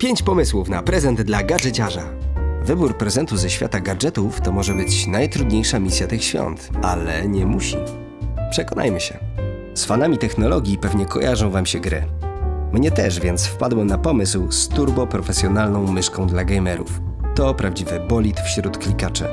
5 pomysłów na prezent dla gadżeciarza. Wybór prezentu ze świata gadżetów to może być najtrudniejsza misja tych świąt, ale nie musi. Przekonajmy się. Z fanami technologii pewnie kojarzą Wam się gry. Mnie też, więc wpadłem na pomysł z turbo profesjonalną myszką dla gamerów. To prawdziwy bolid wśród klikaczy.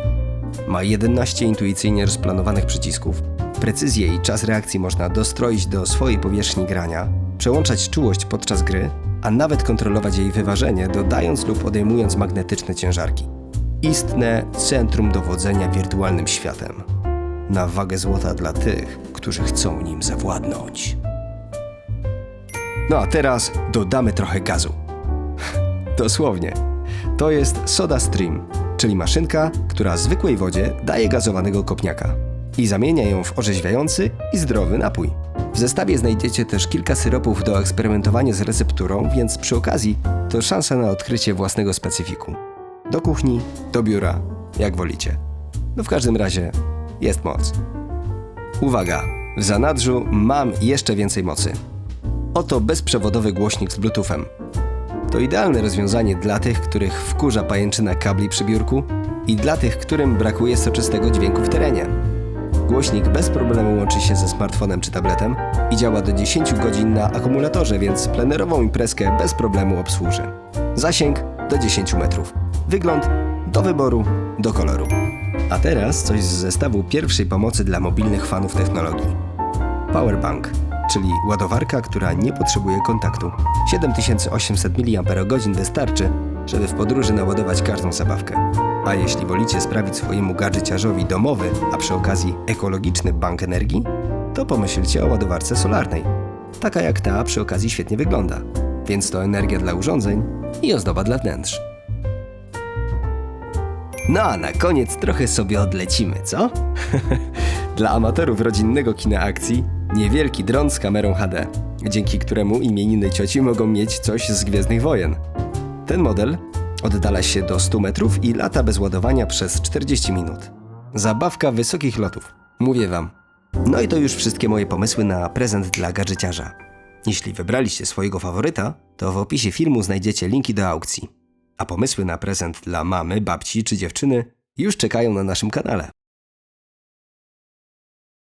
Ma 11 intuicyjnie rozplanowanych przycisków. Precyzję i czas reakcji można dostroić do swojej powierzchni grania, przełączać czułość podczas gry, a nawet kontrolować jej wyważenie, dodając lub odejmując magnetyczne ciężarki. Istne centrum dowodzenia wirtualnym światem. Na wagę złota dla tych, którzy chcą nim zawładnąć. No a teraz dodamy trochę gazu. Dosłownie. To jest Soda Stream, czyli maszynka, która zwykłej wodzie daje gazowanego kopniaka i zamienia ją w orzeźwiający i zdrowy napój. W zestawie znajdziecie też kilka syropów do eksperymentowania z recepturą, więc przy okazji to szansa na odkrycie własnego specyfiku. Do kuchni, do biura, jak wolicie. No w każdym razie jest moc. Uwaga! W zanadrzu mam jeszcze więcej mocy. Oto bezprzewodowy głośnik z Bluetoothem. To idealne rozwiązanie dla tych, których wkurza pajęczyna kabli przy biurku i dla tych, którym brakuje soczystego dźwięku w terenie. Głośnik bez problemu łączy się ze smartfonem czy tabletem i działa do 10 godzin na akumulatorze, więc plenerową imprezkę bez problemu obsłuży. Zasięg do 10 metrów. Wygląd do wyboru, do koloru. A teraz coś z zestawu pierwszej pomocy dla mobilnych fanów technologii. Powerbank, czyli ładowarka, która nie potrzebuje kontaktu. 7800 mAh wystarczy, żeby w podróży naładować każdą zabawkę. A jeśli wolicie sprawić swojemu gadżeciarzowi domowy, a przy okazji ekologiczny bank energii, to pomyślcie o ładowarce solarnej. Taka jak ta przy okazji świetnie wygląda. Więc to energia dla urządzeń i ozdoba dla wnętrz. No a na koniec trochę sobie odlecimy, co? Dla amatorów rodzinnego kina akcji niewielki dron z kamerą HD, dzięki któremu imieniny cioci mogą mieć coś z Gwiezdnych Wojen. Ten model oddala się do 100 metrów i lata bez ładowania przez 40 minut. Zabawka wysokich lotów, mówię wam. No i to już wszystkie moje pomysły na prezent dla gadżeciarza. Jeśli wybraliście swojego faworyta, to w opisie filmu znajdziecie linki do aukcji. A pomysły na prezent dla mamy, babci czy dziewczyny już czekają na naszym kanale.